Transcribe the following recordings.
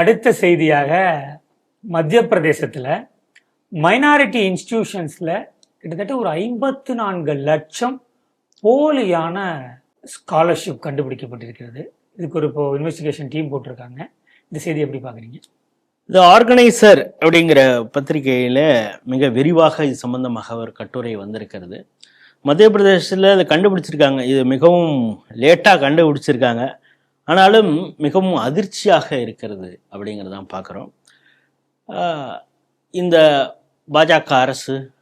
அடுத்த செய்தியாக மத்திய பிரதேசத்தில் மைனாரிட்டி இன்ஸ்டிடியூஷன்ஸில் கிட்டத்தட்ட ஒரு ஐம்பத்து நான்கு லட்சம் போலியான ஸ்காலர்ஷிப் கண்டுபிடிக்கப்பட்டிருக்கிறது. இதுக்கு ஒரு இப்போ இன்வெஸ்டிகேஷன் டீம் போட்டிருக்காங்க. இந்த செய்தி எப்படி பார்க்குறீங்க? இந்த ஆர்கனைசர் அப்படிங்கிற பத்திரிகையில் மிக விரிவாக இது சம்பந்தமாக ஒரு கட்டுரை வந்திருக்கிறது. மத்திய பிரதேசத்தில் அதை கண்டுபிடிச்சிருக்காங்க. இது மிகவும் லேட்டாக கண்டுபிடிச்சிருக்காங்க. ஆனாலும் மிகவும் அதிர்ச்சியாக இருக்கிறது அப்படிங்கிறதான் பார்க்குறோம். இந்த பாஜக அரசு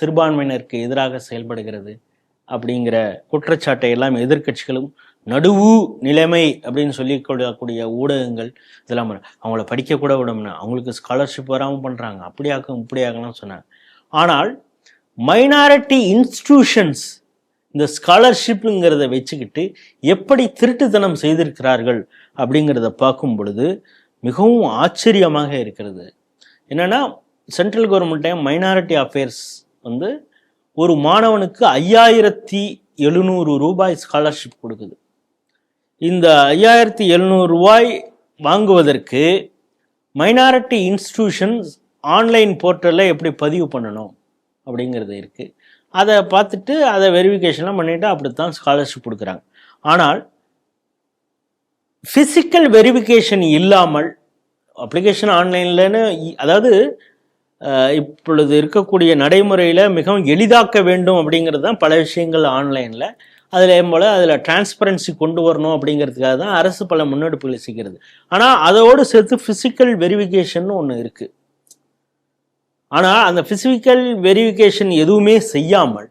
சிறுபான்மையினருக்கு எதிராக செயல்படுகிறது அப்படிங்கிற குற்றச்சாட்டை எல்லாம் எதிர்க்கட்சிகளும் நடுவு நிலைமை அப்படின்னு சொல்லி கொள்ளக்கூடிய ஊடகங்கள் இதெல்லாம் அவங்கள படிக்க கூட அவங்களுக்கு ஸ்காலர்ஷிப் வராமல் பண்ணுறாங்க அப்படியாக்கும் இப்படியாகலாம் சொன்னாங்க. ஆனால் மைனாரிட்டி இன்ஸ்டிடியூஷன்ஸ் இந்த ஸ்காலர்ஷிப்புங்கிறத வச்சுக்கிட்டு எப்படி திருட்டுத்தனம் செய்திருக்கிறார்கள் அப்படிங்கிறத பார்க்கும் பொழுது மிகவும் ஆச்சரியமாக இருக்கிறது. என்னென்னா சென்ட்ரல் கவர்மெண்ட்டே மைனாரிட்டி அஃபேர்ஸ் வந்து ஒரு மாணவனுக்கு ஐயாயிரத்தி எழுநூறு ரூபாய் ஸ்காலர்ஷிப் கொடுக்குது. இந்த ஐயாயிரத்தி எழுநூறு ரூபாய் வாங்குவதற்கு மைனாரிட்டி இன்ஸ்டிடியூஷன்ஸ் ஆன்லைன் போர்ட்டலில் எப்படி பதிவு பண்ணணும்? அப்படிங்கிறது இருக்குது அதை பார்த்துட்டு அதை வெரிஃபிகேஷன்லாம் பண்ணிவிட்டு அப்படித்தான் ஸ்காலர்ஷிப் கொடுக்குறாங்க. ஆனால் ஃபிசிக்கல் வெரிஃபிகேஷன் இல்லாமல் அப்ளிகேஷன் ஆன்லைன்லன்னு அதாவது இப்பொழுது இருக்கக்கூடிய நடைமுறையில் மிகவும் எளிதாக்க வேண்டும் அப்படிங்கிறது தான் பல விஷயங்கள் ஆன்லைனில் அதில் போல் அதில் டிரான்ஸ்பரன்சி கொண்டு வரணும் அப்படிங்கிறதுக்காக தான் அரசு பல முன்னெடுப்புகளை செய்கிறது. ஆனால் அதோடு சேர்த்து ஃபிசிக்கல் வெரிஃபிகேஷன் ஒன்று இருக்குது ஆனால் அந்த ஃபிசிக்கல் வெரிஃபிகேஷன் எதுவுமே செய்யாமல்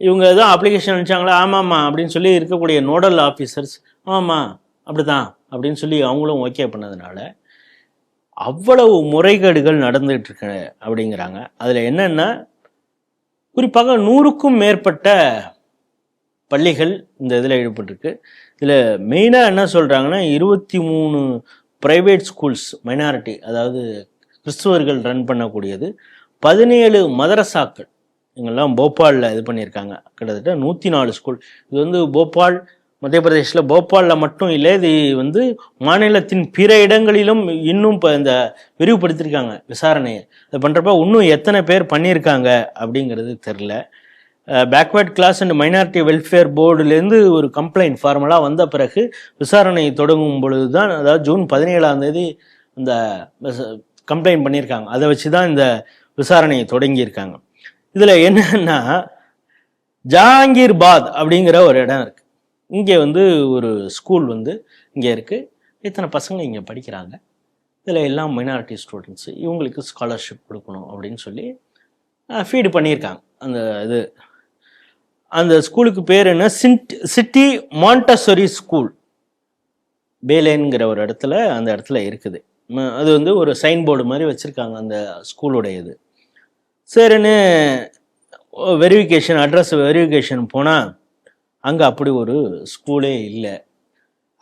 இவங்க எதுவும் அப்ளிகேஷன் அனுப்பிச்சாங்களா ஆமாம்மா அப்படின்னு சொல்லி இருக்கக்கூடிய நோடல் ஆஃபீஸர்ஸ் ஆமாம் அப்படி தான் அப்படின்னு சொல்லி அவங்களும் ஓகே பண்ணதுனால அவ்வளவு முறைகேடுகள் நடந்துகிட்டு இருக்க அப்படிங்கிறாங்க. அதில் என்னென்னா குறிப்பாக நூறுக்கும் மேற்பட்ட பள்ளிகள் இந்த இதில் ஈடுபட்டிருக்கு. இதில் மெயினாக என்ன சொல்கிறாங்கன்னா இருபத்தி மூணு ப்ரைவேட் ஸ்கூல்ஸ் மைனாரிட்டி அதாவது கிறிஸ்துவர்கள் ரன் பண்ணக்கூடியது. பதினேழு மதரசாக்கள். இவங்கெல்லாம் போபாலில் இது பண்ணியிருக்காங்க. கிட்டத்தட்ட நூற்றி நாலு ஸ்கூல் இது வந்து போபால் மத்திய பிரதேசில் போபாலில் மட்டும் இல்லை இது வந்து மாநிலத்தின் பிற இடங்களிலும் இன்னும் இப்போ இந்த விரிவுபடுத்தியிருக்காங்க விசாரணையை. அது பண்ணுறப்ப இன்னும் எத்தனை பேர் பண்ணியிருக்காங்க அப்படிங்கிறது தெரில backward class and minority welfare போர்டுலேருந்து ஒரு கம்ப்ளைண்ட் ஃபார்மலாக வந்த பிறகு விசாரணை தொடங்கும் பொழுது தான் அதாவது ஜூன் பதினேழாம் தேதி இந்த கம்ப்ளைண்ட் பண்ணியிருக்காங்க. அதை வச்சு தான் இந்த விசாரணையை தொடங்கியிருக்காங்க. இதில் என்னன்னா ஜாங்கீர் பாத் அப்படிங்கிற ஒரு இடம் இருக்குது இங்கே வந்து ஒரு ஸ்கூல் வந்து இங்கே இருக்குது இத்தனை பசங்க இங்கே படிக்கிறாங்க. இதில் எல்லாம் மைனாரிட்டி ஸ்டூடெண்ட்ஸு இவங்களுக்கு ஸ்காலர்ஷிப் கொடுக்கணும் அப்படின்னு சொல்லி ஃபீடு பண்ணியிருக்காங்க. அந்த இது அந்த ஸ்கூலுக்கு பேர் என்ன? சிண்ட் சிட்டி மாண்டசரி ஸ்கூல் பேலேன்கிற ஒரு இடத்துல அந்த இடத்துல இருக்குது. அது வந்து ஒரு சைன் போர்டு மாதிரி வச்சுருக்காங்க அந்த ஸ்கூலுடைய இது சரின்னு வெரிஃபிகேஷன் அட்ரஸ் வெரிஃபிகேஷன் போனால் அங்கே அப்படி ஒரு ஸ்கூலே இல்லை.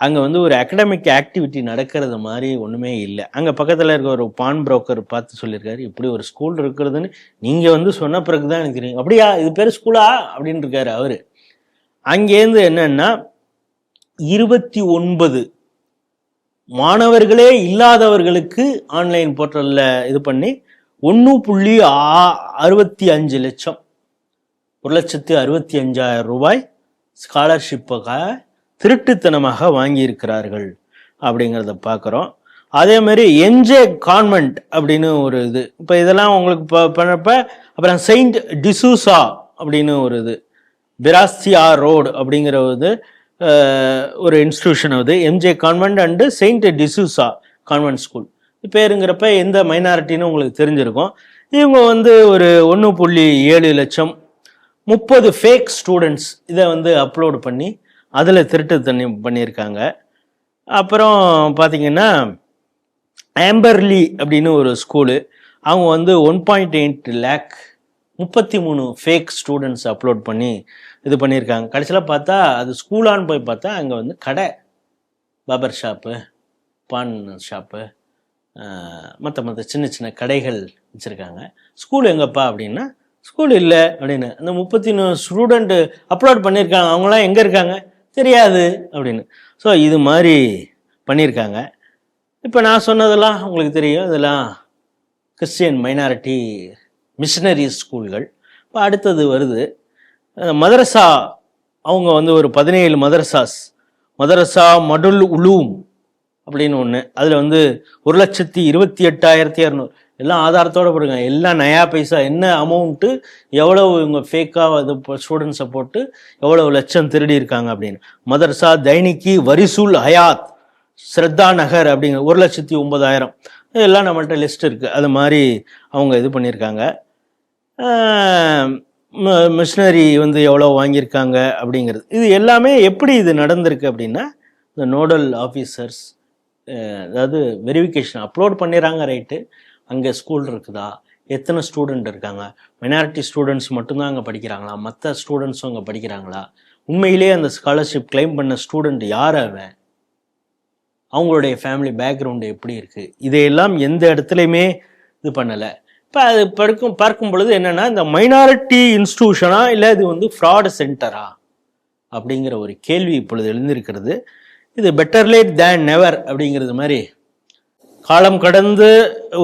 அங்கே வந்து ஒரு அகடமிக் ஆக்டிவிட்டி நடக்கிறது மாதிரி ஒன்றுமே இல்லை. அங்கே பக்கத்தில் இருக்க ஒரு பான் புரோக்கர் பார்த்து சொல்லியிருக்காரு இப்படி ஒரு ஸ்கூல் இருக்கிறதுன்னு நீங்கள் வந்து சொன்ன பிறகு தான் எனக்கு தெரியும். அப்படியா? இது பேர் ஸ்கூலா? அப்படின்னு இருக்காரு அவர். அங்கேருந்து என்னன்னா இருபத்தி ஒன்பது மாணவர்களே இல்லாதவர்களுக்கு ஆன்லைன் போர்ட்டலில் இது பண்ணி ஒன்று புள்ளி அறுபத்தி அஞ்சு லட்சம். ஒரு லட்சத்து அறுபத்தி அஞ்சாயிரம் ரூபாய் ஸ்காலர்ஷிப்பாக திருட்டுத்தனமாக வாங்கியிருக்கிறார்கள் அப்படிங்கிறத பார்க்குறோம் அதே மாதிரி என்ஜே கான்வென்ட் அப்படின்னு ஒரு இது. இப்போ இதெல்லாம் உங்களுக்கு பண்ணப்ப அப்புறம் செயின்ட் டிசூசா அப்படின்னு ஒரு இது. பிராஸ்தியா ரோடு அப்படிங்கிற இது. ஒரு இன்ஸ்டியூஷன் அது MJ convent and saint D'Souza convent school பேருங்கிறப்ப எந்த மைனாரிட்டின்னு உங்களுக்கு தெரிஞ்சிருக்கும். இவங்க வந்து ஒரு ஒன்று புள்ளி ஏழு லட்சம் முப்பது ஃபேக் ஸ்டூடெண்ட்ஸ் இதை வந்து அப்லோடு பண்ணி அதில் திருட்டு தண்ணி பண்ணியிருக்காங்க. அப்புறம் பார்த்திங்கன்னா ஆம்பர்லி அப்படின்னு ஒரு ஸ்கூலு அவங்க வந்து ஒன் பாயிண்ட் எயிட் லேக் முப்பத்தி மூணு ஃபேக் ஸ்டூடெண்ட்ஸ் அப்லோட் பண்ணி இது பண்ணியிருக்காங்க. கடைசியில் பார்த்தா அது ஸ்கூலான்னு போய் பார்த்தா அங்கே வந்து கடை. பாபர் ஷாப்பு பான் ஷாப்பு மற்ற மற்ற சின்ன சின்ன கடைகள் வச்சுருக்காங்க. ஸ்கூல் எங்கப்பா அப்படின்னா ஸ்கூல் இல்லை அப்படின்னு. அந்த முப்பத்தி மூணு ஸ்டூடெண்ட்டு அப்லோட் பண்ணியிருக்காங்க. அவங்களாம் எங்கே இருக்காங்க? தெரியாது அப்படின்னு. ஸோ இது மாதிரி பண்ணியிருக்காங்க. இப்போ நான் சொன்னதெல்லாம் உங்களுக்கு தெரியும். இதெல்லாம் கிறிஸ்டியன் மைனாரிட்டி மிஷினரி ஸ்கூல்கள் இப்போ அடுத்தது வருது. மதரசா அவங்க வந்து ஒரு பதினேழு மதரசாஸ் மதரசா மடுல் உலூம் அப்படின்னு ஒன்று அதில் வந்து ஒரு லட்சத்தி இருபத்தி எட்டாயிரத்தி இரநூறு எல்லாம் ஆதாரத்தோட போடுங்க எல்லாம் நயா பைசா. என்ன அமௌண்ட்டு எவ்வளவு இவங்க ஃபேக்காக அது ஸ்டூடெண்ட்ஸை போட்டு எவ்வளவு லட்சம் திருடி இருக்காங்க அப்படின்னு. மதரசா தைனிக்கி வரிசூல் ஹயாத் ஸ்ரத்தா நகர் அப்படிங்கிற ஒரு லட்சத்தி ஒன்பதாயிரம். எல்லாம் நம்மள்கிட்ட லிஸ்ட் இருக்குது அது மாதிரி அவங்க இது பண்ணியிருக்காங்க மிஷினரி வந்து எவ்வளோ வாங்கியிருக்காங்க அப்படிங்கிறது. இது எல்லாமே எப்படி இது நடந்திருக்கு அப்படின்னா இந்த நோடல் ஆஃபீஸர்ஸ் அதாவது வெரிஃபிகேஷன் அப்லோட் பண்ணிடுறாங்க ரைட்டு அங்கே ஸ்கூல் இருக்குதா? எத்தனை ஸ்டூடெண்ட் இருக்காங்க? மைனாரிட்டி ஸ்டூடெண்ட்ஸ் மட்டும்தான் அங்கே படிக்கிறாங்களா? மற்ற ஸ்டூடெண்ட்ஸும் அங்கே படிக்கிறாங்களா? உண்மையிலேயே அந்த ஸ்காலர்ஷிப் கிளைம் பண்ண ஸ்டூடெண்ட் யார் அவன்? அவங்களுடைய ஃபேமிலி பேக்ரவுண்டு எப்படி இருக்குது இதையெல்லாம் எந்த இடத்துலையுமே இது பண்ணலை. இப்போ அது பார்க்கும் பார்க்கும் பொழுது என்னென்னா இந்த மைனாரிட்டி இன்ஸ்டியூஷனா இல்லை இது வந்து ஃப்ராடு சென்டரா அப்படிங்கிற ஒரு கேள்வி இப்பொழுது எழுந்திருக்கிறது. இது பெட்டர் லேட் தேன் நெவர் அப்படிங்கிறது மாதிரி காலம் கடந்து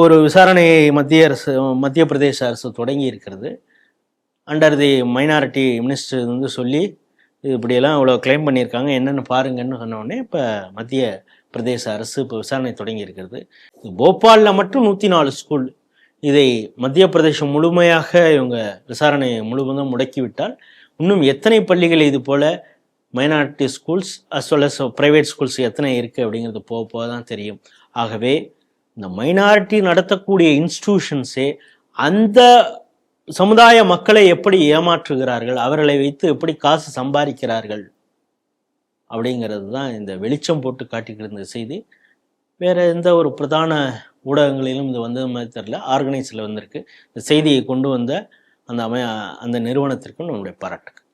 ஒரு விசாரணையை மத்திய அரசு மத்திய பிரதேச அரசு தொடங்கி இருக்கிறது. அண்டர் தி மைனாரிட்டி மினிஸ்டர் வந்து சொல்லி இது இப்படியெல்லாம் இவ்வளோ கிளைம் பண்ணியிருக்காங்க என்னென்னு பாருங்கன்னு சொன்னோடனே இப்போ மத்திய பிரதேச அரசு இப்போ விசாரணை தொடங்கி இருக்கிறது. போபாலில் மட்டும் நூற்றி நாலு ஸ்கூல் இதை மத்திய பிரதேசம் முழுமையாக இவங்க விசாரணையை முழுவதும் முடக்கிவிட்டால் இன்னும் எத்தனை பள்ளிகள் இது போல minority schools as well as private schools எத்தனை இருக்குது அப்படிங்கிறது போக போக தான் தெரியும். ஆகவே இந்த மைனாரிட்டி நடத்தக்கூடிய இன்ஸ்டிடியூஷன்ஸே அந்த சமுதாய மக்களை எப்படி ஏமாற்றுகிறார்கள் அவர்களை வைத்து எப்படி காசு சம்பாதிக்கிறார்கள் அப்படிங்கிறது தான் இந்த வெளிச்சம் போட்டு காட்டிக்கிட்டு இருந்த செய்தி. வேற எந்த ஒரு பிரதான ஊடகங்களிலும் இது வந்தது மாதிரி தெரில ஆர்கனைஸில் வந்திருக்கு. இந்த செய்தியை கொண்டு வந்த அந்த அமைய அந்த நிறுவனத்திற்கும் நம்முடைய பாராட்டுக்கள்.